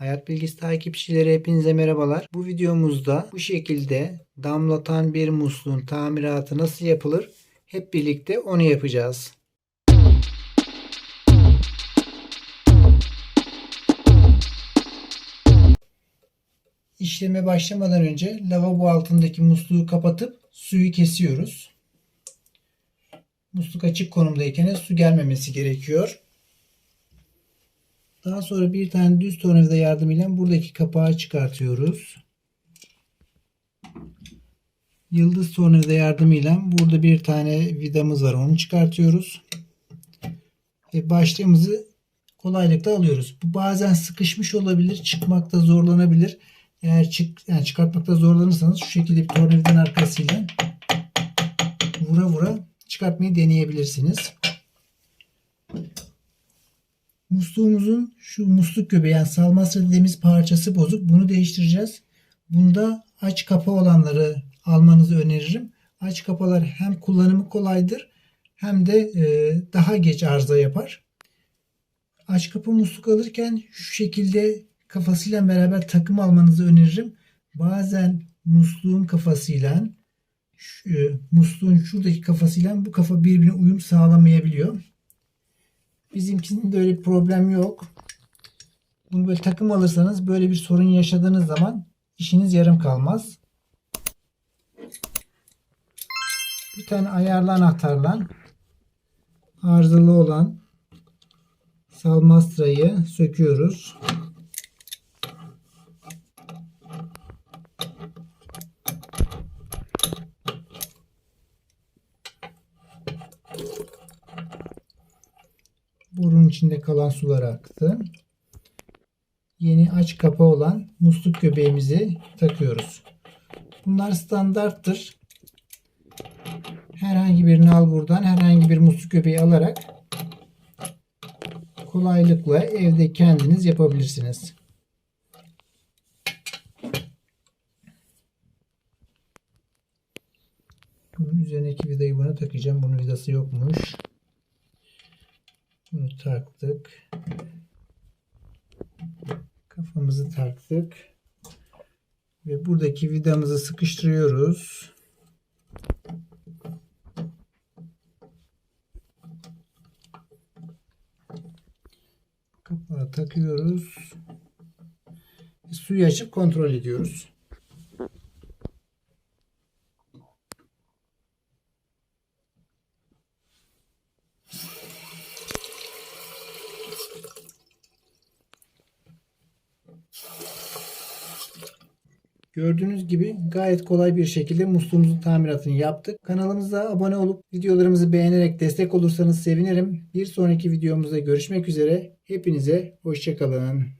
Hayat Bilgisi takipçileri hepinize merhabalar. Bu videomuzda bu şekilde damlatan bir musluğun tamiratı nasıl yapılır? Hep birlikte onu yapacağız. İşleme başlamadan önce lavabo altındaki musluğu kapatıp suyu kesiyoruz. Musluk açık konumdayken su gelmemesi gerekiyor. Daha sonra bir tane düz tornavida yardımıyla buradaki kapağı çıkartıyoruz. Yıldız tornavida yardımıyla burada bir tane vidamız var. Onu çıkartıyoruz. Ve başlığımızı kolaylıkla alıyoruz. Bu bazen sıkışmış olabilir. Çıkmakta zorlanabilir. Eğer çık, yani çıkartmakta zorlanırsanız şu şekilde bir tornavidanın arkasıyla vura vura çıkartmayı deneyebilirsiniz. Musluğumuzun şu musluk göbeği yani salmasra dediğimiz parçası bozuk. Bunu değiştireceğiz. Bunda aç kapa olanları almanızı öneririm. Aç kapalar hem kullanımı kolaydır hem de e, daha geç arıza yapar. Aç kapı musluk alırken şu şekilde kafasıyla beraber takım almanızı öneririm. Bazen musluğun kafasıyla şu, e, musluğun şuradaki kafasıyla bu kafa birbirine uyum sağlamayabiliyor. Bizimkinin de öyle bir problem yok. Bunu böyle takım alırsanız böyle bir sorun yaşadığınız zaman işiniz yarım kalmaz. Bir tane ayarlı anahtarla arızalı olan salmastrayı söküyoruz. Burun içinde kalan sular aktı. Yeni aç kapa olan musluk göbeğimizi takıyoruz. Bunlar standarttır. Herhangi bir nal buradan herhangi bir musluk göbeği alarak kolaylıkla evde kendiniz yapabilirsiniz. Bunun üzerindeki vidayı buna takacağım. Bunun vidası yokmuş. Bunu taktık. Kafamızı taktık. Ve buradaki vidamızı sıkıştırıyoruz. Kapağı takıyoruz. Suyu açıp kontrol ediyoruz. Gördüğünüz gibi gayet kolay bir şekilde musluğumuzun tamiratını yaptık. Kanalımıza abone olup videolarımızı beğenerek destek olursanız sevinirim. Bir sonraki videomuzda görüşmek üzere. Hepinize hoşçakalın.